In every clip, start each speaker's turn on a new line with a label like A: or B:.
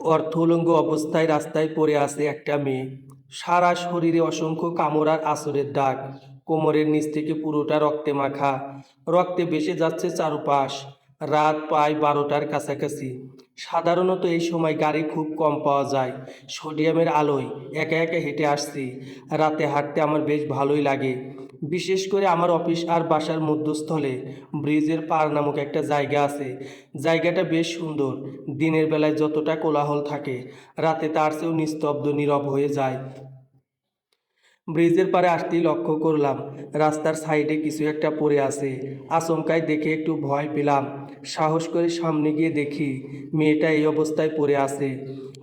A: অর্থউলঙ্গ অবস্থায় রাস্তায় পড়ে আছে একটা মেয়ে। সারা শরীরে অসংখ্য কামড়ার আসরের দাগ। কোমরের নিচ থেকে পুরোটা রক্তে মাখা। রক্তে ভেসে যাচ্ছে চারুপাশ। রাত প্রায় বারোটার কাছাকাছি। সাধারণত এই সময় গাড়ি খুব কম পাওয়া যায়। সোডিয়ামের আলোয় একা একা হেঁটে আসছি। রাতে হাঁটতে আমার বেশ ভালোই লাগে। বিশেষ করে আমার অফিস আর বাসার মধ্যস্থলে। ব্রিজের পার নামক একটা জায়গা আছে। জায়গাটা বেশ সুন্দর। দিনের বেলায় যতটা কোলাহল থাকে, রাতে তার চেয়েও নিস্তব্ধ, নীরব হয়ে যায়। ব্রিজের পারে আসতেই লক্ষ্য করলাম, রাস্তার সাইডে কিছু একটা পড়ে আছে। আচমকায় দেখে একটু ভয় পেলাম। সাহস করে সামনে গিয়ে দেখি, মেয়েটা এই অবস্থায় পড়ে আছে।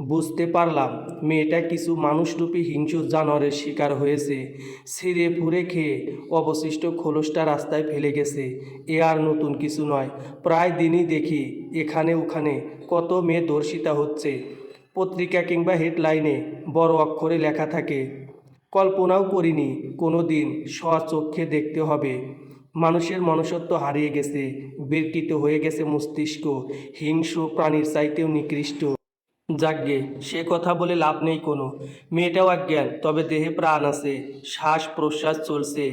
A: বুঝতে পারলাম, মেয়েটা কিছু মানুষরূপী হিংস্র জানোয়ারের শিকার হয়েছে। ছিঁড়ে ফুঁড়ে খেয়ে অবশিষ্ট খোলসটা রাস্তায় ফেলে গেছে। এ আর নতুন কিছু নয়। প্রায় দিনই দেখি, এখানে ওখানে কত মেয়ে দর্শিতা হচ্ছে। পত্রিকা কিংবা হেডলাইনে বড় অক্ষরে লেখা থাকে। কল্পনাও করিনি কোনো দিন স্বচক্ষে দেখতে হবে। মানুষের মনুষ্যত্ব হারিয়ে গেছে, বিকৃত হয়ে গেছে মস্তিষ্ক, হিংস্র প্রাণীর চাইতেও নিকৃষ্ট। যাগ্গে, সে কথা বলে লাভ নেই কোনো। মেয়েটাও অজ্ঞান, তবে দেহে প্রাণ আছে শ্বাস প্রশ্বাস চলছে।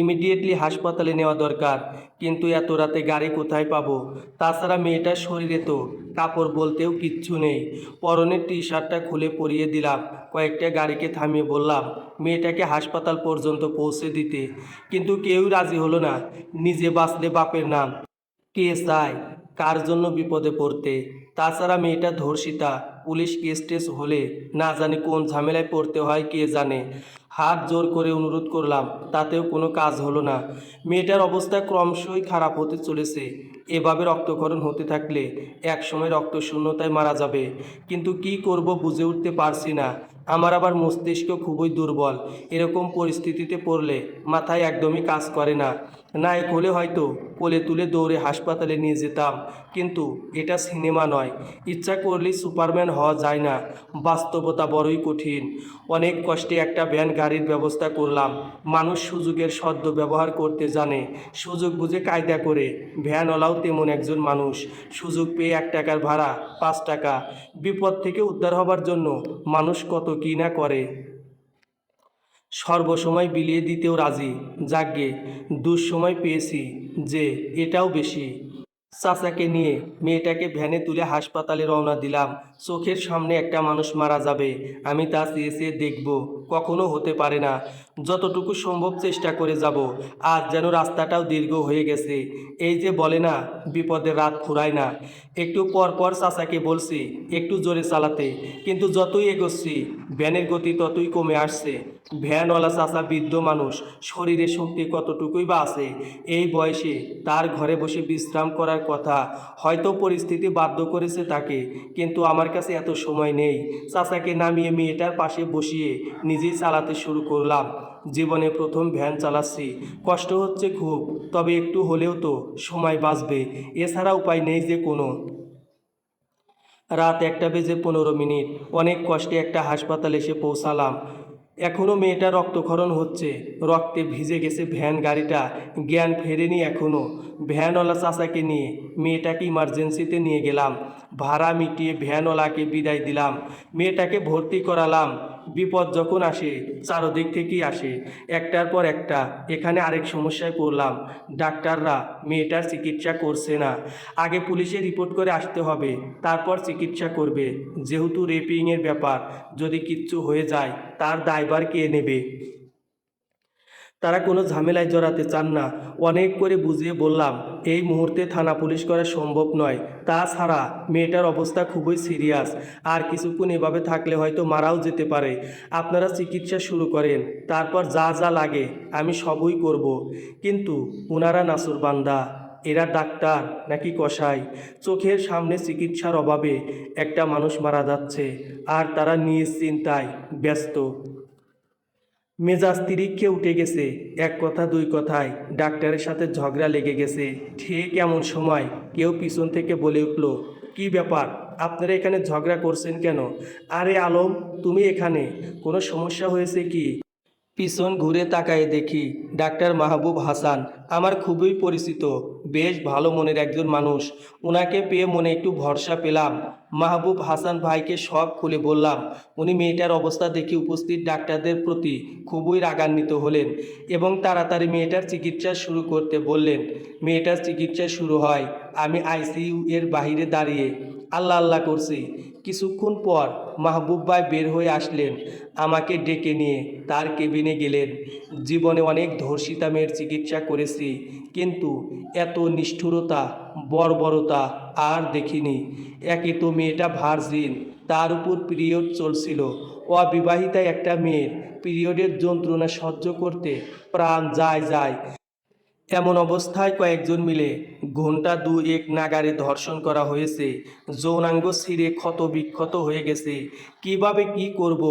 A: ইমিডিয়েটলি হাসপাতালে নেওয়া দরকার, কিন্তু এত রাতে গাড়ি কোথায় পাবো? তাছাড়া মেয়েটার শরীরে তো কাপড় বলতেও কিচ্ছু নেই। পরনের টি শার্টটা খুলে পরিয়ে দিলাম, কয়েকটা গাড়িকে থামিয়ে বললাম, মেয়েটাকে হাসপাতাল পর্যন্ত পৌঁছে দিতে। কিন্তু কেউ রাজি হলো না, নিজে বাঁচলে বাপের নাম। কে চায়? কার জন্য বিপদে পড়তে? তাছাড়া মেয়েটা ধর্ষিতা পুলিশ কেস টেস হলে না জানি কোন ঝামেলায় পড়তে হয়, কে জানে। হাত জোর করে অনুরোধ করলাম, তাতেও কোনো কাজ হলো না। মেয়েটার অবস্থা ক্রমশই খারাপ হতে চলেছে। এভাবে রক্তক্ষরণ হতে থাকলে একসময় রক্তশূন্যতায় মারা যাবে। কিন্তু কি করব বুঝে উঠতে পারছি না। আমার আবার মস্তিষ্ক খুবই দুর্বল। এরকম পরিস্থিতিতে পড়লে মাথায় একদমই কাজ করে না। নায়ক হলে হয়তো কোলে তুলে দৌড়ে হাসপাতালে নিয়ে যেতাম। কিন্তু এটা সিনেমা নয়। ইচ্ছা করলেই সুপারম্যান হওয়া যায় না। বাস্তবতা বড়ই কঠিন। অনেক কষ্টে একটা ভ্যান গাড়ির ব্যবস্থা করলাম। মানুষ সুযোগের সদ্য ব্যবহার করতে জানে। সুযোগ বুঝে কায়দা করে। ভ্যানওয়ালাও তেমন একজন মানুষ। সুযোগ পেয়ে এক টাকার ভাড়া, পাঁচ টাকা। বিপদ থেকে উদ্ধার হবার জন্য মানুষ কত কী না করে। সর্বসময় বিলিয়ে দিতেও রাজি। যাগ্গে, দুঃসময় পেয়েছি যে এটাও বেশি। চাচাকে নিয়ে মেয়েটাকে ভ্যানে তুলে হাসপাতালে রওনা দিলাম। চোখের সামনে একটা মানুষ মারা যাবে, আমি তা চেয়ে চেয়ে দেখব। কখনো হতে পারে না। যতটুকু সম্ভব চেষ্টা করে যাব। আজ যেন রাস্তাটাও দীর্ঘ হয়ে গেছে। এই যে বলে না বিপদের রাত ফুরায় না। একটু পর পর চাচাকে বলছি, একটু জোরে চালাতে। কিন্তু যতই এগোচ্ছি, ভ্যানের গতি ততই কমে আসছে। ভ্যানওয়ালা চাচা বৃদ্ধ মানুষ, শরীরে শক্তি কতটুকুই বা আছে? এই বয়সে তার ঘরে বসে বিশ্রাম করার কথা হয়তো পরিস্থিতি বাধ্য করেছে তাকে, কিন্তু আমার কাছে এত সময় নেই। চাচাকে নামিয়ে মেয়েটার পাশে বসিয়ে নিজেই চালাতে শুরু করলাম। জীবনে প্রথম ভ্যান চালাচ্ছি। কষ্ট হচ্ছে খুব, তবে একটু হলেও তো সময় বাঁচবে। এছাড়া উপায় নেই যে কোনো। রাত একটা বেজে পনেরো মিনিট। অনেক কষ্টে একটা হাসপাতালে এসে পৌঁছালাম। এখনও মেয়েটা রক্তক্ষরণ হচ্ছে। রক্তে ভিজে গেছে ভ্যান গাড়িটা। জ্ঞান ফেরেনি এখনও ভ্যানওয়ালা চাচাকে নিয়ে মেয়েটাকে ইমার্জেন্সিতে নিয়ে গেলাম। ভাড়া মিটিয়ে ভ্যানওয়ালাকে বিদায় দিলাম। মেয়েটাকে ভর্তি করালাম। বিপদ যখন আসে, চারোদিক থেকেই আসে, একটার পর একটা, এখানে আরেক সমস্যায় পড়লাম। ডাক্তাররা, মেয়েটার চিকিৎসা করছে না। আগে পুলিশে রিপোর্ট করে আসতে হবে, তারপর চিকিৎসা করবে। যেহেতু রেপিংয়ের ব্যাপার, যদি কিচ্ছু হয়ে যায়, তার দায়বার কে নেবে? তারা কোনো ঝামেলায় জড়াতে চান না। অনেক করে বুঝিয়ে বললাম, এই মুহূর্তে থানা পুলিশ করা সম্ভব নয়। তাছাড়া মেয়েটার অবস্থা খুবই সিরিয়াস। আর কিছুক্ষণ এভাবে থাকলে হয়তো মারাও যেতে পারে। আপনারা চিকিৎসা শুরু করেন, তারপর যা যা লাগে আমি সবই করব। কিন্তু ওনারা নাসুর বান্দা, এরা ডাক্তার নাকি কষাই চোখের সামনে চিকিৎসার অভাবে একটা মানুষ মারা যাচ্ছে, আর তারা নিজ চিন্তায় ব্যস্ত। মেজাজ তিরিক্ষে উঠে গেছে। এক কথা, দুই কথায় ডাক্তারের সাথে ঝগড়া লেগে গেছে। ঠিক এমন সময়? কেউ পিছন থেকে বলে উঠল, কি ব্যাপার? আপনারা এখানে ঝগড়া করছেন কেন? আরে আলম, তুমি এখানে? কোনো সমস্যা হয়েছে কি? পিছন ঘুরে তাকায়ে দেখি ডাক্তার মাহবুব হাসান আমার খুবই পরিচিত, বেশ ভালো মনের একজন মানুষ। ওনাকে পেয়ে মনে একটু ভরসা পেলাম। মাহবুব হাসান ভাইকে সব খুলে বললাম, উনি মেয়েটার অবস্থা দেখে উপস্থিত ডাক্তারদের প্রতি খুবই রাগান্বিত হলেন এবং তাড়াতাড়ি মেয়েটার চিকিৎসা শুরু করতে বললেন, মেয়েটার চিকিৎসা শুরু হয়, আমি আইসিইউ এর বাইরে দাঁড়িয়ে আল্লাহ আল্লাহ করছি। কিছুক্ষণ পর মাহবুব ভাই বের হয়ে আসলেন, আমাকে ডেকে নিয়ে তার কেবিনে গেলেন। জীবনে অনেক ধর্ষিতা মেয়ের চিকিৎসা করেছি। কিন্তু এত নিষ্ঠুরতা, বর্বরতা আর দেখিনি। একে তো মেয়েটা ভার্জিন, তার উপর পিরিয়ড চলছিল। অবিবাহিতা একটা মেয়ের পিরিয়ডের যন্ত্রণা সহ্য করতে প্রাণ যায় যায়। এমন অবস্থায় কয়েকজন মিলে ঘণ্টা দু এক নাগারে ধর্ষণ করা হয়েছে। যৌনাঙ্গ ছিঁড়ে ক্ষত বিক্ষত হয়ে গেছে। কীভাবে কি করব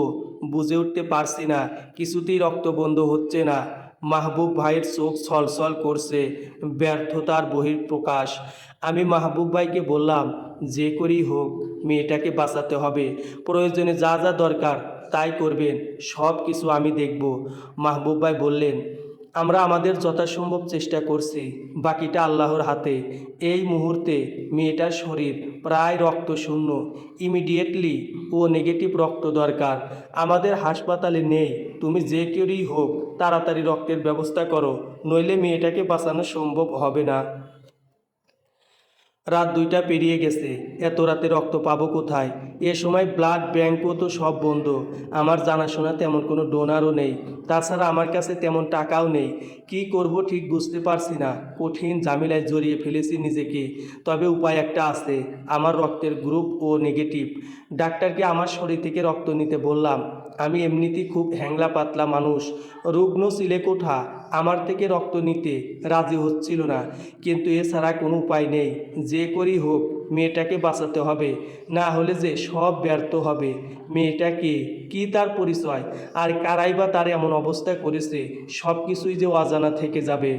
A: বুঝে উঠতে পারছি না, কিছুতেই রক্ত বন্ধ হচ্ছে না। মাহবুব ভাইয়ের চোখ ছলছল করছে, ব্যর্থতার বহির প্রকাশ আমি মাহবুব ভাইকে বললাম, যে করেই হোক, মেয়েটাকে বাঁচাতে হবে। প্রয়োজনে যা যা দরকার, তাই করবেন, সব কিছু আমি দেখব। মাহবুব ভাই বললেন, আমরা আমাদের যথাসম্ভব চেষ্টা করছি, বাকিটা আল্লাহর হাতে। এই মুহূর্তে মেয়েটার শরীর প্রায় রক্ত শূন্য ইমিডিয়েটলি ও নেগেটিভ রক্ত দরকার। আমাদের হাসপাতালে নেই, তুমি যে কেউই হোক তাড়াতাড়ি রক্তের ব্যবস্থা করো, নইলে মেয়েটাকে বাঁচানো সম্ভব হবে না। রাত দুইটা পেরিয়ে গেছে। এত রাতে রক্ত পাবো কোথায়? এ সময় ব্লাড ব্যাঙ্কও তো সব বন্ধ। আমার জানাশোনা তেমন কোনো ডোনারও নেই। তাছাড়া আমার কাছে তেমন টাকাও নেই। কি করব ঠিক বুঝতে পারছি না। কঠিন ঝামেলায় জড়িয়ে ফেলেছি নিজেকে। তবে উপায় একটা আছে। আমার রক্তের গ্রুপ ও নেগেটিভ ডাক্তারকে আমার শরীর থেকে রক্ত নিতে বললাম। আমি এমনিতেই খুব হ্যাংলা পাতলা মানুষ। রুগ্ন সিলেকোঠা আমার থেকে রক্ত নিতে রাজি হচ্ছিল না। কিন্তু এছাড়া কোনো উপায় নেই। যে করি হোক। মেয়েটাকে বাঁচাতে হবে, না হলে যে সব ব্যর্থ হবে। মেয়েটাকে কি তার পরিচয়? আর কারাই বা তার এমন অবস্থা করেছে সব কিছুই যে অজানা থেকে যাবে।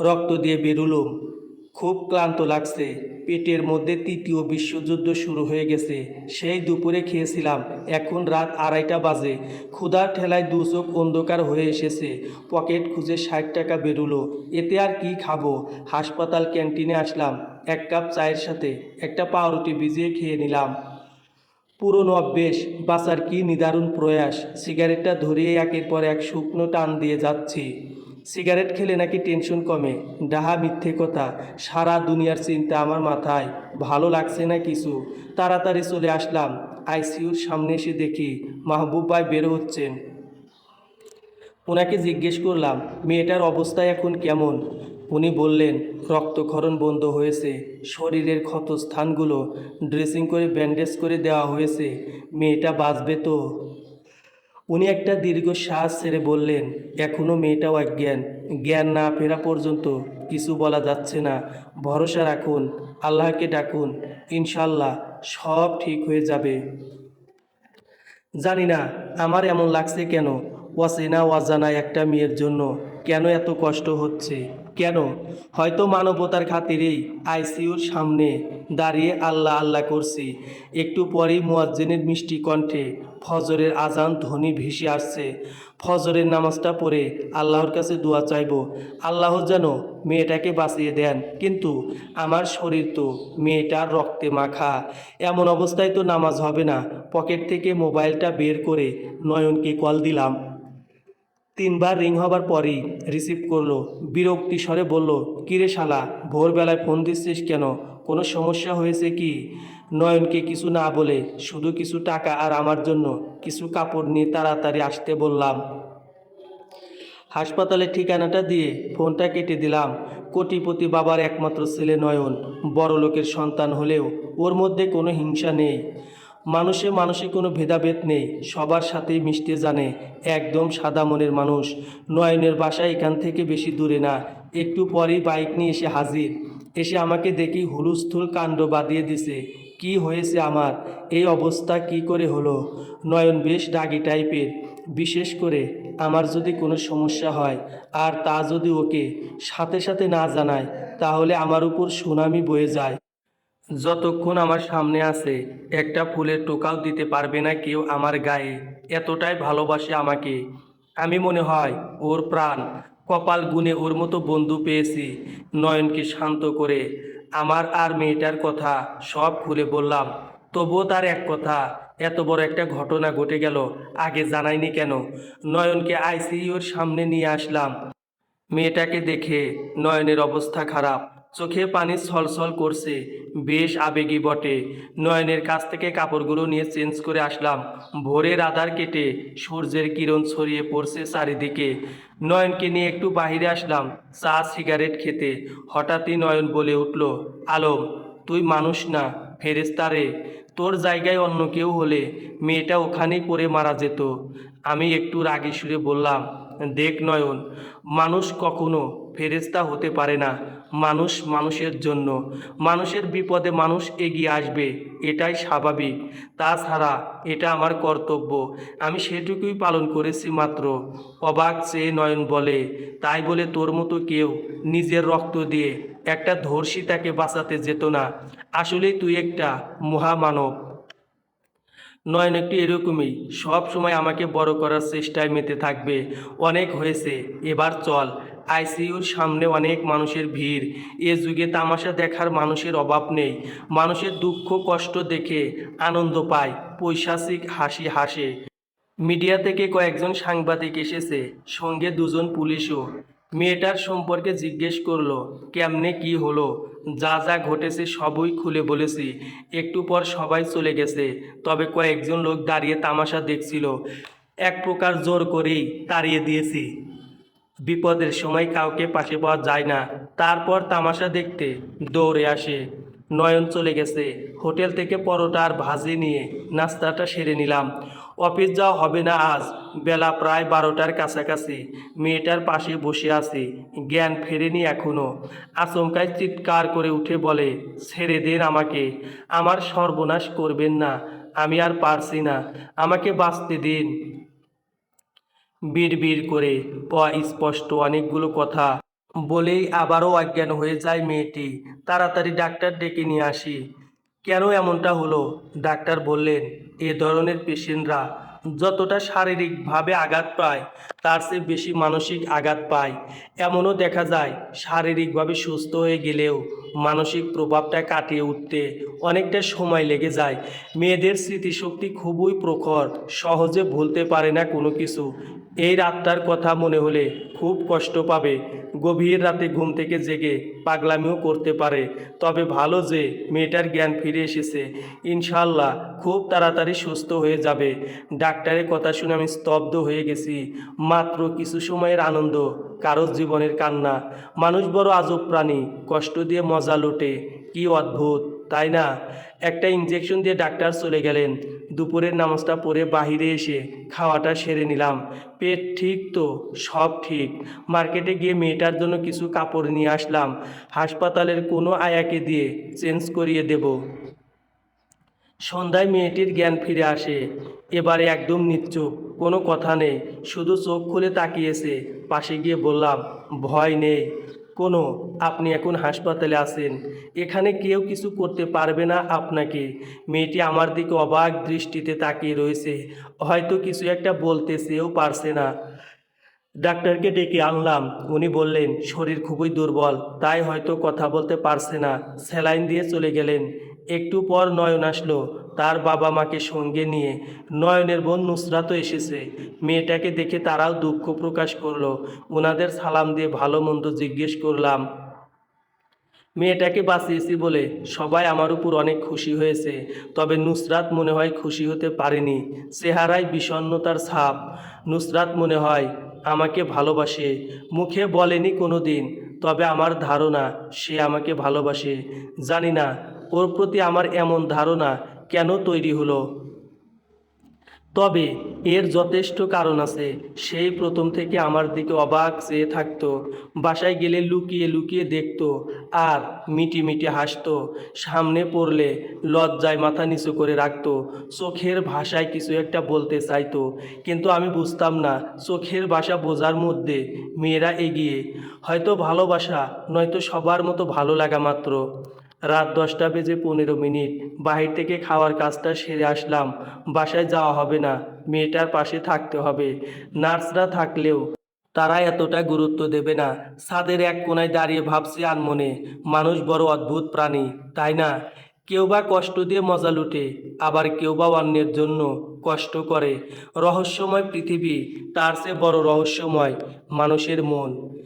A: রক্ত দিয়ে বেরুলুম খুব ক্লান্ত লাগছে। পেটের মধ্যে তৃতীয় বিশ্বযুদ্ধ শুরু হয়ে গেছে। সেই দুপুরে খেয়েছিলাম। এখন রাত আড়াইটা বাজে। ক্ষুধার ঠেলায় দু চোখ অন্ধকার হয়ে এসেছে। পকেট খুঁজে ষাট টাকা বেরুলো। এতে আর কি খাব? হাসপাতাল ক্যান্টিনে আসলাম। এক কাপ চায়ের সাথে একটা পাউরুটি ভিজিয়ে খেয়ে নিলাম। পুরনো অভ্যেস। বাঁচার কি নিদারুণ প্রয়াস। সিগারেটটা ধরিয়ে একের পর এক শুকনো টান দিয়ে যাচ্ছি। সিগারেট খেলে নাকি টেনশন কমে? ডাহা মিথ্যে কথা। সারা দুনিয়ার চিন্তা আমার মাথায়। ভালো লাগছে না কিছু। তাড়াতাড়ি চলে আসলাম। আইসিইউর সামনে এসে দেখি মাহবুব ভাই বের হচ্ছেন। ওনাকে জিজ্ঞেস করলাম, মেয়েটার অবস্থা এখন কেমন? উনি বললেন, রক্তক্ষরণ বন্ধ হয়েছে। শরীরের ক্ষতস্থানগুলো ড্রেসিং করে ব্যান্ডেজ করে দেওয়া হয়েছে। মেয়েটা বাঁচবে তো? উনি একটা দীর্ঘ শ্বাস ছেড়ে বললেন এখনও মেয়েটাও অজ্ঞান। জ্ঞান না ফেরা পর্যন্ত কিছু বলা যাচ্ছে না। ভরসা রাখুন, আল্লাহকে ডাকুন। ইনশাল্লাহ সব ঠিক হয়ে যাবে। জানি না, আমার এমন লাগছে কেন। অচেনা অজানা একটা মেয়ের জন্য কেন এত কষ্ট হচ্ছে? কেন? হয়তো মানবতার খাতিরেই আইসিইউর সামনে দাঁড়িয়ে আল্লাহ আল্লাহ করছি। একটু পরেই মুয়াজ্জিনের মিষ্টি কণ্ঠে ফজরের আজান ধ্বনি ভেসে আসছে। ফজরের নামাজটা পড়ে আল্লাহর কাছে দোয়া চাইব। আল্লাহ যেন মেয়েটাকে বাঁচিয়ে দেন। কিন্তু আমার শরীর তো মেয়েটার রক্তে মাখা। এমন অবস্থায় তো নামাজ হবে না। পকেট থেকে মোবাইলটা বের করে নয়নকে কল দিলাম। তিনবার রিং হবার পরই রিসিভ করল। বিরক্তি স্বরে বলল, কিরে শালা, ভোরবেলায় ফোন দিচ্ছিস কেন? কোনো সমস্যা হয়েছে কি? নয়নকে কিছু না বলে শুধু কিছু টাকা আর আমার জন্য কিছু কাপড় নিয়ে তাড়াতাড়ি আসতে বললাম। হাসপাতালের ঠিকানাটা দিয়ে ফোনটা কেটে দিলাম। কোটিপতি বাবার একমাত্র ছেলে নয়ন। বড় লোকের সন্তান হলেও ওর মধ্যে কোনো হিংসা নেই। মানুষে মানুষে কোনো ভেদাভেদ নেই, সবার সাথেই মিশতে জানে, একদম সাদা মনের মানুষ। নয়নের বাসা এখান থেকে বেশি দূরে না, একটু পরেই বাইক নিয়ে এসে হাজির। এসে আমাকে দেখি হুলুস্থুল কাণ্ড বাঁধিয়ে দিছে, কি হয়েছে আমার? এই অবস্থা কি করে হলো? নয়ন বেশ রাগী টাইপের, বিশেষ করে, আমার যদি কোনো সমস্যা হয়, আর তা যদি ওকে সাথে সাথে না জানায়, তাহলে আমার উপর সুনামি বয়ে যায়। যতক্ষণ আমার সামনে আছে, একটা ফুলের টোকাও দিতে পারবে না কেউ আমার গায়ে। এতটাই ভালোবাসে আমাকে। আমি মনে হয় ওর প্রাণ, কপাল গুনে ওর মতো বন্ধু পেয়েছি। নয়নকে শান্ত করে আমার আর মেয়েটার কথা সব খুলে বললাম। তবুও তার এক কথা, এত বড় একটা ঘটনা ঘটে গেল, আগে জানাইনি কেন? নয়নকে আইসিইউর সামনে নিয়ে আসলাম। মেয়েটাকে দেখে নয়নের অবস্থা খারাপ। চোখে পানি ছলছল করছে। বেশ আবেগী বটে। নয়নের কাছ থেকে কাপড়গুলো নিয়ে চেঞ্জ করে আসলাম। ভোরের আধার কেটে সূর্যের কিরণ ছড়িয়ে পড়ছে চারিদিকে। নয়নকে নিয়ে একটু বাহিরে আসলাম, চা, সিগারেট খেতে। হঠাৎই নয়ন বলে উঠল, আলম, তুই মানুষ না ফেরেস্তারে তোর জায়গায় অন্য কেউ হলে মেয়েটা ওখানেই পড়ে মারা যেত। আমি একটু রাগী সুরে বললাম, দেখ নয়ন, মানুষ কখনো ফেরেস্তা হতে পারে না। মানুষ মানুষের জন্য। মানুষের বিপদে মানুষ এগিয়ে আসবে, এটাই স্বাভাবিক। তাছাড়া এটা আমার কর্তব্য। আমি সেটুকুই পালন করেছি মাত্র। অবাক চেয়ে নয়ন বলে, তাই বলে তোর মতো কেউ নিজের রক্ত দিয়ে একটা ধর্ষিতাকে বাঁচাতে যেত না। আসলেই তুই একটা মহামানব। নয়ন একটু এরকমই, সব সময় আমাকে বড় করার চেষ্টায় মেতে থাকবে। অনেক হয়েছে, এবার চল। আইসিইউর সামনে অনেক মানুষের ভিড়। এ যুগে তামাশা দেখার মানুষের অভাব নেই। মানুষের দুঃখ, কষ্ট দেখে আনন্দ পায়, পৈশাচিক হাসি হাসে। মিডিয়া থেকে কয়েকজন সাংবাদিক এসেছে, সঙ্গে দুজন পুলিশও। মেয়েটার সম্পর্কে জিজ্ঞেস করল, কেমনে কি হলো? যা যা ঘটেছে সবই খুলে বলেছি। একটু পর সবাই চলে গেছে। তবে কয়েকজন লোক দাঁড়িয়ে তামাশা দেখছিল। এক প্রকার জোর করেই তাড়িয়ে দিয়েছি। বিপদের সময় কাউকে পাশে পাওয়া যায় না। তারপর তামাশা দেখতে দৌড়ে আসে। নয়ন চলে গেছে। হোটেল থেকে পরোটা আর ভাজি নিয়ে নাস্তাটা সেরে নিলাম। অফিস যাওয়া হবে না আজ। বেলা প্রায় বারোটার কাছাকাছি। মেয়েটার পাশে বসে আছি। জ্ঞান ফেরেনি এখনও। আচমকায় চিৎকার করে উঠে বলে, ছেড়ে দেন আমাকে। আমার সর্বনাশ করবেন না। আমি আর পারছি না। আমাকে বাঁচতে দিন। বিড় করে স্পষ্ট অনেকগুলো কথা বলেই আবারও অজ্ঞান হয়ে যায় মেয়েটি। তাড়াতাড়ি ডাক্তার ডেকে নিয়ে আসি। কেন এমনটা হলো? ডাক্তার বললেন এ ধরনের পেশেন্টরা যতটা শারীরিকভাবে আঘাত পায়, তার চেয়ে বেশি মানসিক আঘাত পায়। এমনও দেখা যায়, শারীরিকভাবে সুস্থ হয়ে গেলেও মানসিক প্রভাবটা কাটিয়ে উঠতে অনেকটা সময় লেগে যায়। মেয়েদের স্মৃতিশক্তি খুবই প্রখর, সহজে ভুলতে পারে না কোনো কিছু। এই রাতটার কথা মনে হলে খুব কষ্ট পাবে। গভীর রাতে ঘুম থেকে জেগে পাগলামিও করতে পারে। তবে ভালো যে মেয়েটার জ্ঞান ফিরে এসেছে। ইনশাল্লাহ খুব তাড়াতাড়ি সুস্থ হয়ে যাবে। ডাক্তারের কথা শুনে আমি স্তব্ধ হয়ে গেছি। মাত্র কিছু সময়ের আনন্দ, কারও জীবনের কান্না। মানুষ বড় আজব প্রাণী, কষ্ট দিয়ে মজা লোটে। কি অদ্ভুত, তাই না? একটা ইঞ্জেকশন দিয়ে ডাক্তার চলে গেলেন। দুপুরের নামাজটা পরে বাহিরে এসে খাওয়াটা সেরে নিলাম। পেট ঠিক তো, সব ঠিক। মার্কেটে গিয়ে মেয়েটার জন্য কিছু কাপড় নিয়ে আসলাম। হাসপাতালের কোনো আয়াকে দিয়ে চেঞ্জ করিয়ে দেব। সন্ধ্যায় মেয়েটির জ্ঞান ফিরে আসে। এবারে একদম নিশ্চুপ কোনো কথা নেই, শুধু চোখ খুলে তাকিয়েছে। পাশে গিয়ে বললাম, ভয় নেই। কোনো, আপনি এখন হাসপাতালে আছেন। এখানে কেউ কিছু করতে পারবে না আপনাকে। মেয়েটি আমার দিকে অবাক দৃষ্টিতে তাকিয়ে রয়েছে। হয়তো কিছু একটা বলতে চেয়েও পারছে না। ডাক্তারকে ডেকে আনলাম। উনি বললেন, শরীর খুবই দুর্বল, তাই হয়তো কথা বলতে পারছে না। স্যালাইন দিয়ে চলে গেলেন। একটু পর নয়ন আসলো তার বাবা মাকে সঙ্গে নিয়ে। নয়নের বোন নুসরাতও এসেছে। মেয়েটাকে দেখে তারাও দুঃখ প্রকাশ করল। ওনাদের সালাম দিয়ে ভালো মন্দ জিজ্ঞেস করলাম, মেয়েটাকে বাঁচিয়েছি বলে সবাই আমার উপর অনেক খুশি হয়েছে, তবে নুসরাত মনে হয় খুশি হতে পারেনি। চেহারায় বিষণ্ণতার ছাপ। নুসরাত মনে হয় আমাকে ভালোবাসে। মুখে বলেনি কোনো দিন তবে আমার ধারণা সে আমাকে ভালোবাসে। জানি না ওর প্রতি আমার এমন ধারণা কেন তৈরি হলো? তবে এর যথেষ্ট কারণ আছে। সেই প্রথম থেকে আমার দিকে অবাক চেয়ে থাকতো, বাসায় গেলে লুকিয়ে লুকিয়ে দেখতো আর মিটি মিটি হাসতো, সামনে পড়লে লজ্জায় মাথা নিচু করে রাখতো, চোখের ভাষায় কিছু একটা বলতে চাইতো। কিন্তু আমি বুঝতাম না, চোখের ভাষা বোঝার মধ্যে মেয়েরা এগিয়ে, হয়তো ভালোবাসা, নয়তো সবার মতো ভালো লাগা মাত্র। রাত দশটা বেজে পনেরো মিনিট। বাহির থেকে খাওয়ার কাজটা সেরে আসলাম। বাসায় যাওয়া হবে না। মেয়েটার পাশে থাকতে হবে। নার্সরা থাকলেও তারা এতটা গুরুত্ব দেবে না। ছাদের এক কোনায় দাঁড়িয়ে ভাবছে আনমনে, মানুষ বড় অদ্ভুত প্রাণী। তাই না? কেউ বা কষ্ট দিয়ে মজা লুটে, আবার কেউ বা অন্যের জন্য কষ্ট করে। রহস্যময় পৃথিবী, তার চেয়ে বড় রহস্যময় মানুষের মন।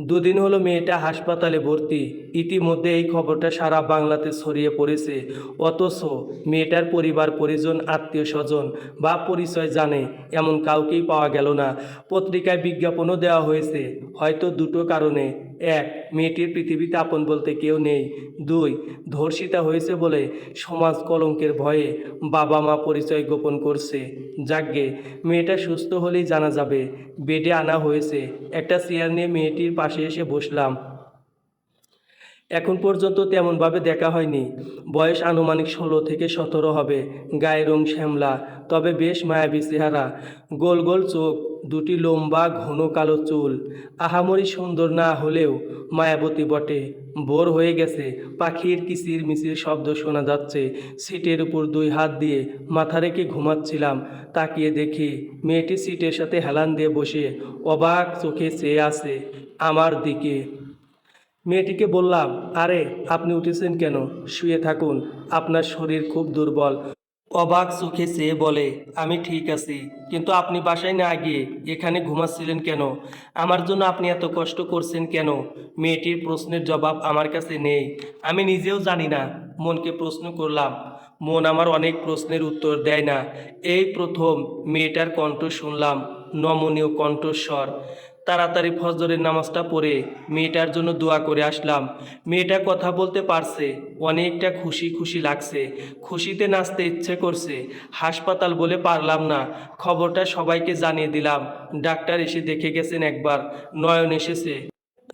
A: দুদিন হলো মেয়েটা হাসপাতালে ভর্তি। ইতিমধ্যে এই খবরটা সারা বাংলাতে ছড়িয়ে পড়েছে। অথচ মেয়েটার পরিবার, পরিজন, আত্মীয় স্বজন বা পরিচয় জানে, এমন কাউকেই পাওয়া গেল না। পত্রিকায় বিজ্ঞাপনও দেওয়া হয়েছে। হয়তো দুটো কারণে এক, মেয়েটির পৃথিবীতে আপন বলতে কেউ নেই। দুই, ধর্ষিতা হয়েছে বলে সমাজ কলঙ্কের ভয়ে বাবা মা পরিচয় গোপন করছে। যাগ্গে মেয়েটা সুস্থ হলেই জানা যাবে, বেডে আনা হয়েছে। একটা চেয়ার নিয়ে মেয়েটির পাশে এসে বসলাম। এখন পর্যন্ত তেমনভাবে দেখা হয়নি। বয়স আনুমানিক ষোলো থেকে সতেরো হবে। গায়ের রং শ্যামলা, তবে বেশ মায়াবী চেহারা। গোল গোল চোখ, দুটি লম্বা ঘন কালো চুল। আহামরি সুন্দর না হলেও মায়াবতী বটে। ভোর হয়ে গেছে, পাখির কিচির মিচির শব্দ শোনা যাচ্ছে। সিটের উপর দুই হাত দিয়ে মাথা রেখে ঘুমাচ্ছিলাম। তাকিয়ে দেখি মেয়েটি সিটের সাথে হেলান দিয়ে বসে অবাক চোখে চেয়ে আছে আমার দিকে। মেয়েটিকে বললাম, আরে, আপনি উঠেছেন কেন? শুয়ে থাকুন, আপনার শরীর খুব দুর্বল। অবাক চোখে চেয়ে বলে, আমি ঠিক আছি, কিন্তু আপনি বাসায় না গিয়ে এখানে ঘুমাচ্ছিলেন কেন? আমার জন্য আপনি এত কষ্ট করছেন কেন? মেয়েটির প্রশ্নের জবাব আমার কাছে নেই। আমি নিজেও জানি না। মনকে প্রশ্ন করলাম। মন আমার অনেক প্রশ্নের উত্তর দেয় না। এই প্রথম মেয়েটার কণ্ঠ শুনলাম। নমনীয় কণ্ঠস্বর। তাড়াতাড়ি ফজরের নামাজটা পড়ে মেয়েটার জন্য দোয়া করে আসলাম। মেয়েটা কথা বলতে পারছে, অনেকটা খুশি খুশি লাগছে। খুশিতে নাচতে ইচ্ছে করছে, হাসপাতাল বলে পারলাম না। খবরটা সবাইকে জানিয়ে দিলাম। ডাক্তার এসে দেখে গেছেন একবার, নয়ন এসেছে।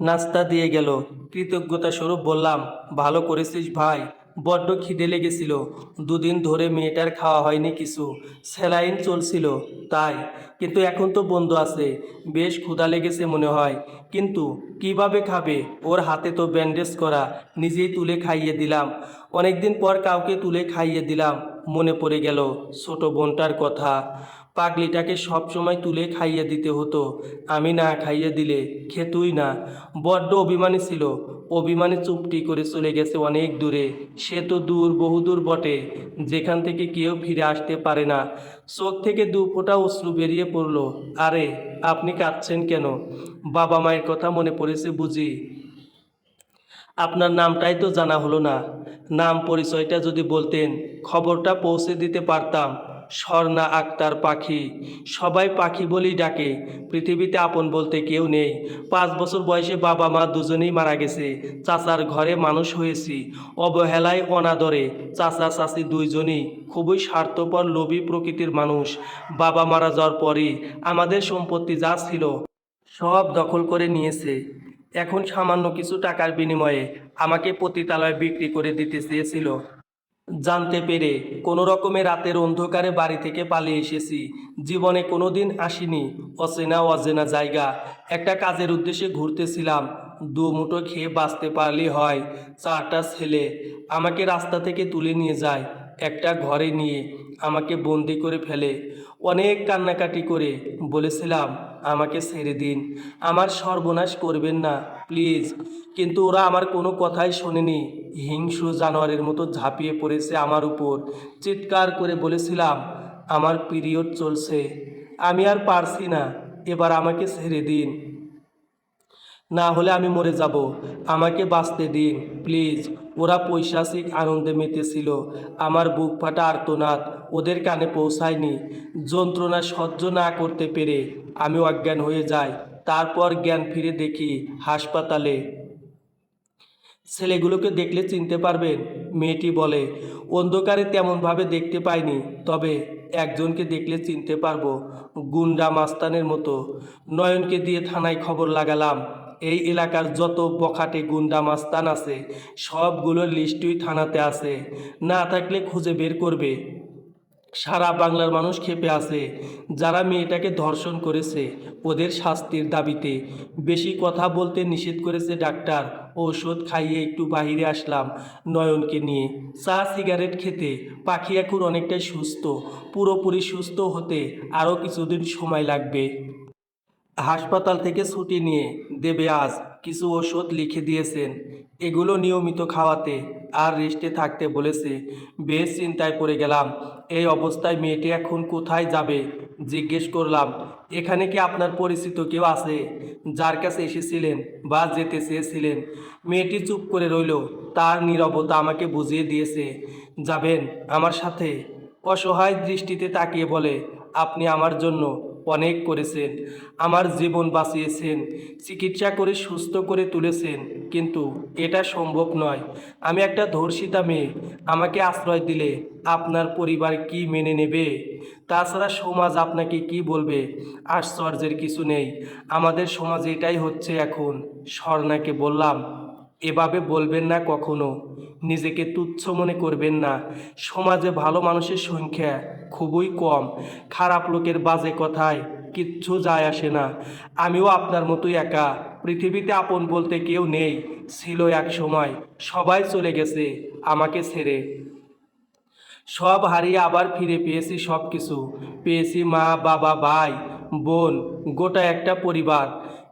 A: নাস্তা দিয়ে গেল। কৃতজ্ঞতা স্বরূপ বললাম, ভালো করেছিস ভাই। বড্ড খিদে লেগেছিল। দুদিন ধরে মেয়েটার খাওয়া হয়নি কিছু। স্যালাইন চলছিল, তাই। কিন্তু এখন তো বন্ধ আছে। বেশ ক্ষুধা লেগেছে মনে হয়। কিন্তু কীভাবে খাবে? ওর হাতে তো ব্যান্ডেজ করা। নিজেই তুলে খাইয়ে দিলাম। অনেকদিন পর কাউকে তুলে খাইয়ে দিলাম। মনে পড়ে গেল ছোট বোনটার কথা। পাগলিটাকে সবসময় তুলে খাইয়ে দিতে হতো। আমি না খাইয়ে দিলে খেতুই না। বড্ড অভিমানী ছিল। অভিমানে চুপটি করে চলে গেছে অনেক দূরে। সে তো দূর বহুদূর বটে। যেখান থেকে কেউ ফিরে আসতে পারে না। চোখ থেকে দু ফোঁটা অশ্রু বেরিয়ে পড়ল। আরে, আপনি কাঁদছেন কেন? বাবা মায়ের কথা মনে পড়েছে বুঝি। আপনার নামটাই তো জানা হলো না। নাম পরিচয়টা যদি বলতেন, খবরটা পৌঁছে দিতে পারতাম। স্বর্ণা আক্তার পাখি। সবাই পাখি বলেই ডাকে। পৃথিবীতে আপন বলতে কেউ নেই। পাঁচ বছর বয়সে বাবা মা দুজনেই মারা গেছে। চাচার ঘরে মানুষ হয়েছি। অবহেলায় অনাদরে চাচা, চাচি দুইজনই খুবই স্বার্থপর, লোভী প্রকৃতির মানুষ। বাবা মারা যাওয়ার পরই আমাদের সম্পত্তি যা ছিল সব দখল করে নিয়েছে। এখন সামান্য কিছু টাকার বিনিময়ে আমাকে পতিতালয় বিক্রি করে দিতে চেয়েছিল। জানতে পেরে কোনো রকমে রাতের অন্ধকারে বাড়ি থেকে পালিয়ে এসেছি। জীবনে কোনো দিন আসিনি, অচেনা অজেনা জায়গা। একটা কাজের উদ্দেশ্যে ঘুরতেছিলাম। দু মুঠো খেয়ে বাঁচতে পারলে হয়। চারটা ছেলে আমাকে রাস্তা থেকে তুলে নিয়ে যায়, একটা ঘরে নিয়ে। আমাকে বন্দি করে ফেলে, অনেক কান্নাকাটি করে বলেছিলাম, আমাকে ছেড়ে দিন। আমার সর্বনাশ করবেন না, প্লিজ। কিন্তু ওরা আমার কোনো কথাই শোনেনি। হিংস্র জানোয়ারের মতো ঝাঁপিয়ে পড়েছে আমার উপর। চিৎকার করে বলেছিলাম, আমার পিরিয়ড চলছে, আমি আর পারছি না, এবার আমাকে ছেড়ে দিন। না হলে আমি মরে যাব, আমাকে বাঁচতে দিন, প্লিজ। ওরা পৈশাচিক আনন্দে মেতেছিল। আমার বুক ফাটা আর্তনাদ, ওদের কানে পৌঁছায়নি। যন্ত্রণা সহ্য না করতে পেরে আমি অজ্ঞান হয়ে যাই। তারপর জ্ঞান ফিরে দেখি হাসপাতালে। ছেলেগুলোকে দেখলে চিনতে পারবেন, মেয়েটি বলে, অন্ধকারে তেমনভাবে দেখতে পাইনি, তবে একজনকে দেখলে চিনতে পারব, গুন্ডা মাস্তানের মতো। নয়নকে দিয়ে থানায় খবর লাগালাম। এই এলাকার যত বখাটে গুন্ডা মাস্তান আছে সবগুলোর লিস্টই থানাতে আছে। না থাকলে খুঁজে বের করবে। সারা বাংলার মানুষ ক্ষেপে আছে। যারা মেয়েটাকে ধর্ষণ করেছে, ওদের শাস্তির দাবিতে। বেশি কথা বলতে নিষেধ করেছে ডাক্তার। ঔষধ খাইয়ে একটু বাইরে আসলাম নয়নকে নিয়ে। চা, সিগারেট খেতে। পাখি এখন অনেকটাই সুস্থ। পুরোপুরি সুস্থ হতে আরও কিছুদিন সময় লাগবে। হাসপাতাল থেকে ছুটি নিয়ে দেবে আজ কিছু ওষুধ লিখে দিয়েছেন। এগুলো নিয়মিত খাওয়াতে আর রেস্টে থাকতে বলেছে। বেশ চিন্তায় পড়ে গেলাম। এই অবস্থায় মেয়েটি এখন কোথায় যাবে? জিজ্ঞেস করলাম। এখানে কি আপনার পরিচিত কেউ আছে যার কাছে এসেছিলেন বা যেতে চেয়েছিলেন? মেয়েটি চুপ করে রইল। তার নীরবতা আমাকে বুঝিয়ে দিয়েছে। যাবেন আমার সাথে। অসহায় দৃষ্টিতে তাকিয়ে বলে, আপনি আমার জন্য অনেক করেছেন, আমার জীবন বাঁচিয়েছেন, চিকিৎসা করে সুস্থ করে তুলেছেন, কিন্তু এটা সম্ভব নয়। আমি একটা ধর্ষিতা মেয়ে, আমাকে আশ্রয় দিলে আপনার পরিবার কি মেনে নেবে? তাছাড়া সমাজ আপনাকে কি বলবে? আশ্চর্যের কিছু নেই। আমাদের সমাজে এটাই হচ্ছে এখন, স্বর্ণাকে বললাম। এভাবে বলবেন না কখনো। নিজেকে তুচ্ছ মনে করবেন না। সমাজে ভালো মানুষের সংখ্যা খুবই কম। খারাপ লোকের বাজে কথায় কিচ্ছু যায় আসে না। আমিও আপনার মতোই একা। পৃথিবীতে আপন বলতে কেউ নেই। ছিল এক সময়। সবাই চলে গেছে। আমাকে ছেড়ে। সব হারিয়ে আবার ফিরে পেয়েছি সব কিছু পেয়েছি মা, বাবা, ভাই, বোন, গোটা একটা পরিবার।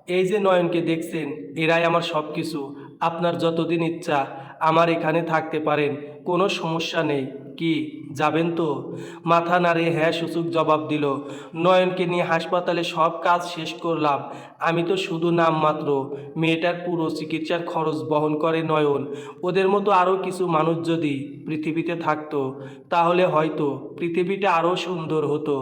A: এই যে নয়নকে দেখছেন, এরাই আমার সব কিছু আপনার যতদিন ইচ্ছা আমার এখানে থাকতে পারেন, কোনো সমস্যা নেই। কি, যাবেন তো? মাথা নাড়ে হ্যাঁ সূচক জবাব দিল। নয়নকে নিয়ে হাসপাতালে সব কাজ শেষ করলাম। আমি তো শুধু নামমাত্র মেয়েটার পুরো চিকিৎসার খরচ বহন করে নয়ন। ওদের মতো আরও কিছু মানুষ যদি পৃথিবীতে থাকতো, তাহলে হয়তো পৃথিবীটা আরও সুন্দর হতো।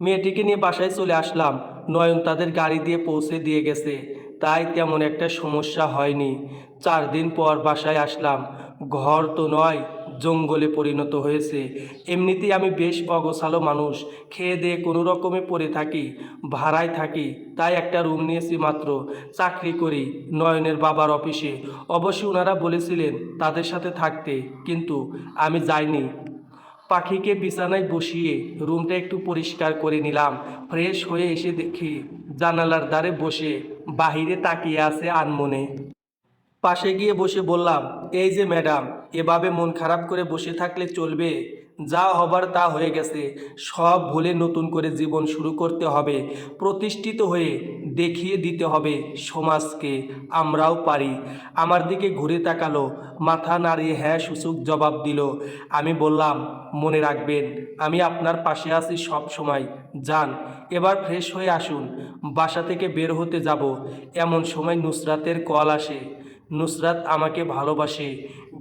A: মেয়েটিকে নিয়ে বাসায় চলে আসলাম। নয়ন তাদের গাড়ি দিয়ে পৌঁছে দিয়ে গেছে। তাই তেমন একটা সমস্যা হয়নি। চার দিন পর বাসায় আসলাম। ঘর তো নয়, জঙ্গলে পরিণত হয়েছে। এমনিতেই আমি বেশ অগোছালো মানুষ। খেয়ে দিয়ে কোনো রকমে পড়ে থাকি, ভাড়ায় থাকি, তাই একটা রুম নিয়েছি মাত্র। চাকরি করি, নয়নের বাবার অফিসে। অবশ্যই ওনারা বলেছিলেন তাদের সাথে থাকতে, কিন্তু আমি যাইনি। পাখিকে বিছানায় বসিয়ে রুমটা একটু পরিষ্কার করে নিলাম। ফ্রেশ হয়ে এসে দেখি জানালার দ্বারে বসে বাহিরে তাকিয়ে আছে আনমনে। পাশে গিয়ে বসে বললাম, এই যে ম্যাডাম, এভাবে মন খারাপ করে বসে থাকলে চলবে। যা হবার তা হয়ে গেছে। সব ভুলে নতুন করে জীবন শুরু করতে হবে। প্রতিষ্ঠিত হয়ে দেখিয়ে দিতে হবে সমাজকে, আমরাও পারি। আমার দিকে ঘুরে তাকালো, মাথা নাড়িয়ে হ্যাঁ সূচক জবাব দিল। আমি বললাম, মনে রাখবেন, আমি আপনার পাশে আছি সব সময়। যান, এবার ফ্রেশ হয়ে আসুন। বাসা থেকে বের হতে যাব। এমন সময় নুসরাতের কল আসে। নুসরাত আমাকে ভালোবাসে,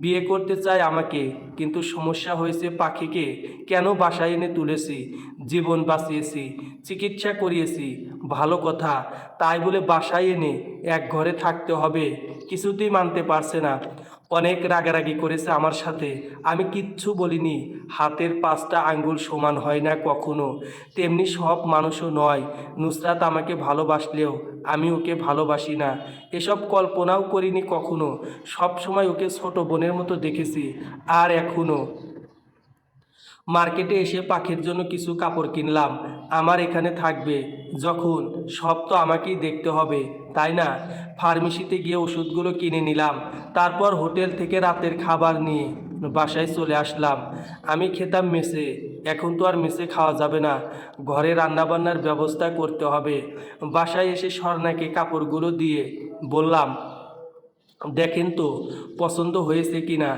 A: বিয়ে করতে চায় আমাকে, কিন্তু সমস্যা হয়েছে পাখিকে কেন বাসায় এনে তুলেছি, জীবন বাঁচিয়েছি, চিকিৎসা করিয়েছি, ভালো কথা, তাই বলে বাসায় এনে এক ঘরে থাকতে হবে, কিছুতেই মানতে পারছে না, অনেক রাগারাগি করেছে আমার সাথে, আমি কিচ্ছু বলিনি, হাতের পাঁচটা আঙ্গুল সমান হয় না কখনো, তেমনি সব মানুষও নয়, নুসরাত আমাকে ভালোবাসলেও আমি ওকে ভালোবাসি না। এসব কল্পনাও করিনি কখনো। সব সময় ওকে ছোট বোনের মতো দেখেছি, আর এখনও মার্কেটে এসে পাখির জন্য কিছু কাপড় কিনলাম। আমার এখানে থাকবে। যখন? সব তো আমাকেই দেখতে হবে, তাই না? ফার্মেসিতে গিয়ে ওষুধগুলো কিনে নিলাম। তারপর হোটেল থেকে রাতের খাবার নিয়ে। বাসায় চলে আসলাম। আমি খেতাম মেসে, এখন তো আর মেসে খাওয়া যাবে না। ঘরে রান্নাবান্নার ব্যবস্থা করতে হবে। বাসায় এসে স্বর্ণাকে কাপড়গুলো দিয়ে বললাম, দেখেন তো, পছন্দ হয়েছে কি না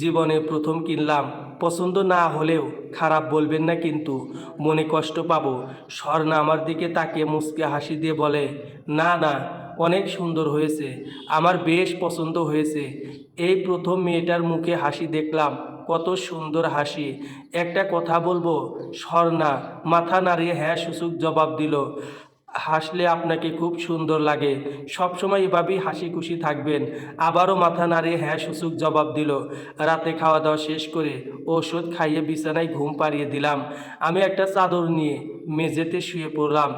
A: জীবনে প্রথম কিনলাম। পছন্দ না হলেও খারাপ বলবেন না কিন্তু, মনে কষ্ট পাবো। স্বর্ণা আমার দিকে তাকিয়ে মুচকে হাসি দিয়ে বলে, না না, অনেক সুন্দর হয়েছে। আমার বেশ পছন্দ হয়েছে। এই প্রথম মেয়েটার মুখে হাসি দেখলাম, কত সুন্দর হাসি। একটা কথা বলব, স্বর্ণা, মাথা নাড়িয়ে হ্যাঁ সূচক জবাব দিল। হাসলে আপনাকে খুব সুন্দর লাগে। সবসময় এভাবেই হাসি খুশি থাকবেন। আবারও মাথা নাড়িয়ে হ্যাঁ সূচক জবাব দিল। রাতে খাওয়া দাওয়া শেষ করে ওষুধ খাইয়ে বিছানায় ঘুম পাড়িয়ে দিলাম। আমি একটা চাদর নিয়ে মেঝেতে শুয়ে পড়লাম।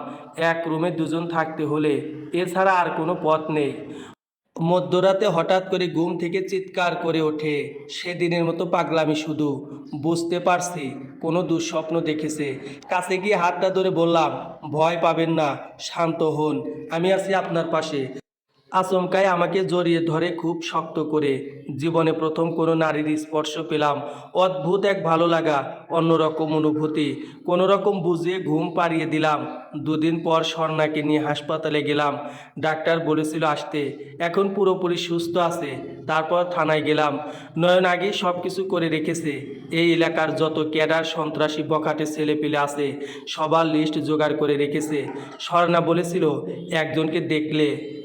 A: এক রুমে দুজন থাকতে হলে এছাড়া আর কোনো পথ নেই। মধ্যরাতে হঠাৎ করে ঘুম থেকে চিৎকার করে ওঠে। সেদিনের মতো পাগলামি শুধু। বুঝতে পারছি, কোনো দুঃস্বপ্ন দেখেছে। কাছে গিয়ে হাতটা ধরে বললাম, ভয় পাবেন না, শান্ত হন, আমি আছি আপনার পাশে। আচমকাই আমাকে জড়িয়ে ধরে খুব শক্ত করে। জীবনে প্রথম কোনো নারীর স্পর্শ পেলাম। অদ্ভুত এক ভালো লাগা, অন্যরকম অনুভূতি। কোনো রকম বুঝিয়ে ঘুম পাড়িয়ে দিলাম। দুদিন পর স্বর্ণাকে নিয়ে হাসপাতালে গেলাম। ডাক্তার বলেছিল আসতে। এখন পুরোপুরি সুস্থ আছে। তারপর থানায় গেলাম। নয়ন আগেই সব কিছু করে রেখেছে। এই এলাকার যত ক্যাডার, সন্ত্রাসী, বখাটে ছেলেপিলে আছে, সবার লিস্ট জোগাড় করে রেখেছে। স্বর্ণা বলেছিল, একজনকে দেখলে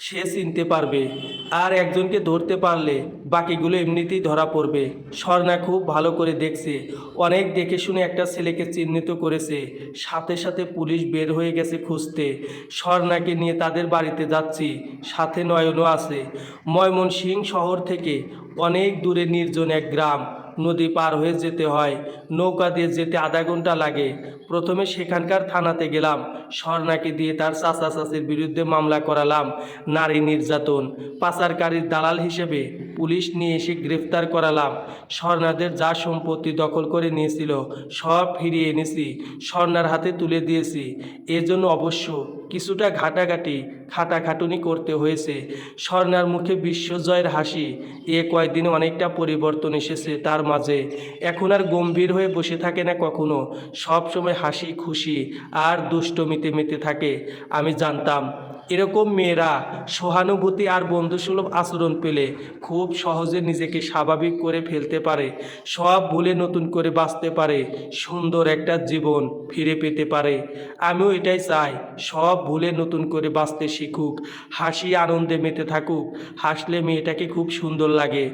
A: সে চিনতে পারবে আর একজনকে ধরতে পারলে বাকিগুলো এমনিতেই ধরা পড়বে। স্বর্ণা খুব ভালো করে দেখছে। অনেক দেখে শুনে একটা ছেলেকে চিহ্নিত করেছে। সাথে সাথে পুলিশ বের হয়ে গেছে খুঁজতে। স্বর্ণাকে নিয়ে তাদের বাড়িতে যাচ্ছি। সাথে নয়নও আছে। ময়মনসিংহ শহর থেকে অনেক দূরে নির্জন এক গ্রাম। নদী পার হয়ে যেতে হয়। নৌকা দিয়ে যেতে আধা ঘণ্টা লাগে। প্রথমে সেখানকার থানাতে গেলাম। স্বর্ণাকে দিয়ে তার চাচা চাচির বিরুদ্ধে মামলা করালাম। নারী নির্যাতন, পাচারকারীর দালাল হিসেবে পুলিশ নিয়ে এসে গ্রেফতার করালাম। স্বর্ণাদের যা সম্পত্তি দখল করে নিয়েছিল, সব ফিরিয়ে এনেছি। স্বর্ণার হাতে তুলে দিয়েছি। এজন্য অবশ্য কিছুটা ঘাটাঘাটি, খাটাখাটুনি করতে হয়েছে। স্বর্ণার মুখে বিশ্বজয়ের হাসি। এ কয়েকদিনে অনেকটা পরিবর্তন এসেছে, তার মাঝে। এখন আর গম্ভীর হয়ে বসে থাকে না কখনো। সব সময় হাসি, খুশি আর দুষ্টমিতে মেতে থাকে। আমি জানতাম, এরকম মেয়েরা সহানুভূতি আর বন্ধুসুলভ আচরণ পেলে খুব সহজে নিজেকে স্বাভাবিক করে ফেলতে পারে। সব ভুলে নতুন করে বাঁচতে পারে। সুন্দর একটা জীবন ফিরে পেতে পারে। আমিও এটাই চাই, সব ভুলে নতুন করে বাঁচতে শিখুক। হাসি আনন্দে মেতে থাকুক। হাসলে মেয়েটাকে খুব সুন্দর লাগে।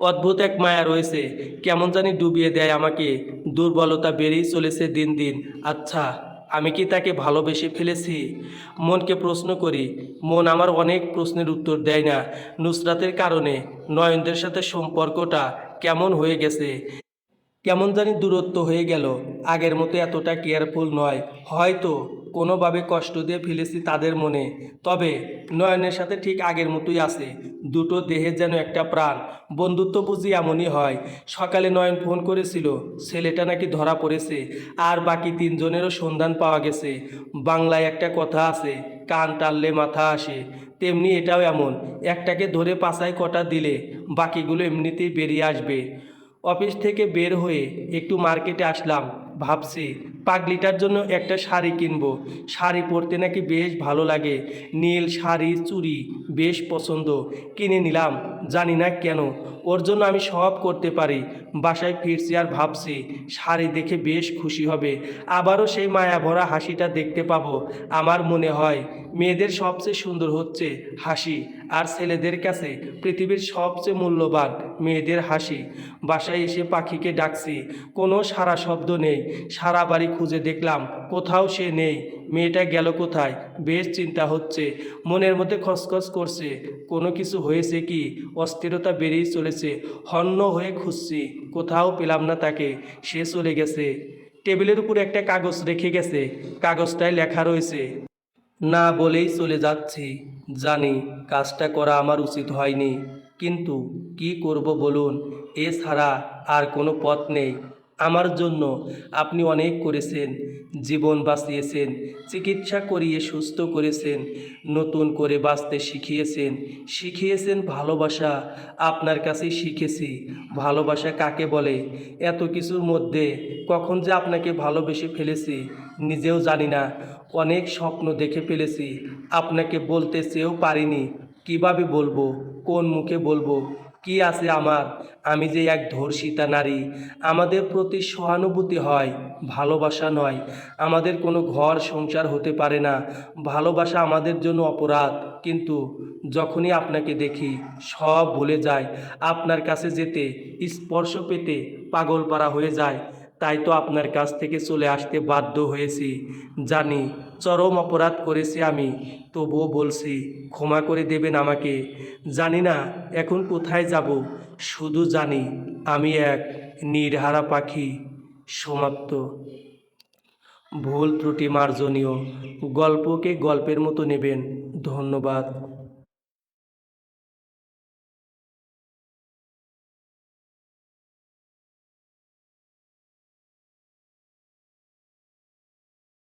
A: অদ্ভুত এক মায়া রয়েছে। কেমন জানি ডুবিয়ে দেয় আমাকে। দুর্বলতা বেড়েই চলেছে দিন দিন। আচ্ছা আমি কি তাকে ভালোবেসে ফেলেছি? মনকে প্রশ্ন করি। মন আমার অনেক প্রশ্নের উত্তর দেয় না। নুসরাতের কারণে নয়নদের সাথে সম্পর্কটা কেমন হয়ে গেছে? কেমন জানি দূরত্ব হয়ে গেল। আগের মতো এতটা কেয়ারফুল নয়। হয়তো কোনোভাবে কষ্ট দিয়ে ফেলেছি তাদের মনে। তবে নয়নের সাথে ঠিক আগের মতোই আছে। দুটো দেহের যেন একটা প্রাণ। বন্ধুত্ব বুঝি এমনই হয়। সকালে নয়ন ফোন করেছিল, ছেলেটা নাকি ধরা পড়েছে। আর বাকি তিনজনেরও সন্ধান পাওয়া গেছে। বাংলায় একটা কথা আছে, কান টানলে মাথা আসে। তেমনি এটাও এমন, একটাকে ধরে পাশায় কটা দিলে, বাকিগুলো এমনিতেই বেরিয়ে আসবে। অফিস থেকে বের হয়ে একটু মার্কেটে আসলাম ভাবছি পাগলিটার জন্য একটা শাড়ি কিনবো। শাড়ি পরতে নাকি বেশ ভালো লাগে। নীল শাড়ি, চুড়ি বেশ পছন্দ। কিনে নিলাম, জানি না কেন। ওর জন্য আমি সব করতে পারি। বাসায় ফিরছি আর ভাবছি, শাড়ি দেখে বেশ খুশি হবে। আবারও সেই মায়া ভরা হাসিটা দেখতে পাবো। আমার মনে হয়, মেয়েদের সবচেয়ে সুন্দর হচ্ছে হাসি আর ছেলেদের কাছে পৃথিবীর সবচেয়ে মূল্যবান মেয়েদের হাসি। বাসায় এসে পাখিকে ডাকছি, কোনো সারা শব্দ নেই। সারা বাড়ি খুঁজে দেখলাম, কোথাও সে নেই, মেয়েটা গেল কোথায়? বেশ চিন্তা হচ্ছে, মনের মধ্যে খসখস করছে, কোনো কিছু হয়েছে কি? অস্থিরতা বেড়েই চলেছে হন্য হয়ে খুঁজছি, কোথাও পেলাম না তাকে, সে চলে গেছে। টেবিলের উপর একটা কাগজ রেখে গেছে, কাগজটায় লেখা রয়েছে, না বলেই চলে যাচ্ছি, জানি কাজটা করা আমার উচিত হয়নি, কিন্তু কি করব বলুন এছাড়া আর কোনো পথ নেই। আমার জন্য আপনি অনেক করেছেন, জীবন বাঁচিয়েছেন, চিকিৎসা করিয়ে সুস্থ করেছেন, নতুন করে বাঁচতে শিখিয়েছেন। শিখিয়েছেন ভালোবাসা আপনার কাছেই শিখেছি। ভালোবাসা কাকে বলে? এত কিছুর মধ্যে কখন যে আপনাকে ভালোবেসে ফেলেছি, নিজেও জানি না। অনেক স্বপ্ন দেখে ফেলেছি। আপনাকে বলতে চেয়েও পারিনি। কীভাবে বলব? কোন মুখে বলব? কি আছে আমার? আমি যে এক ধর্ষিতা নারী, আমাদের প্রতি সহানুভূতি হয়, ভালোবাসা নয়। আমাদের কোনো ঘর সংসার হতে পারে না। ভালোবাসা আমাদের জন্য অপরাধ। কিন্তু যখনই আপনাকে দেখি, সব ভুলে যায়। আপনার কাছে যেতে, স্পর্শ পেতে পাগল পারা হয়ে যায়। তাই তো আপনার কাছ থেকে চলে আসতে বাধ্য হয়েছি। জানি চরম অপরাধ করেছি আমি। তবুও বলছি, ক্ষমা করে দেবেন আমাকে। জানি না এখন কোথায় যাব, শুধু জানি আমি এক নিরহারা পাখি। সমাপ্ত। ভুল ত্রুটি মার্জনীয়। গল্পকে গল্পের মতো নেবেন। ধন্যবাদ।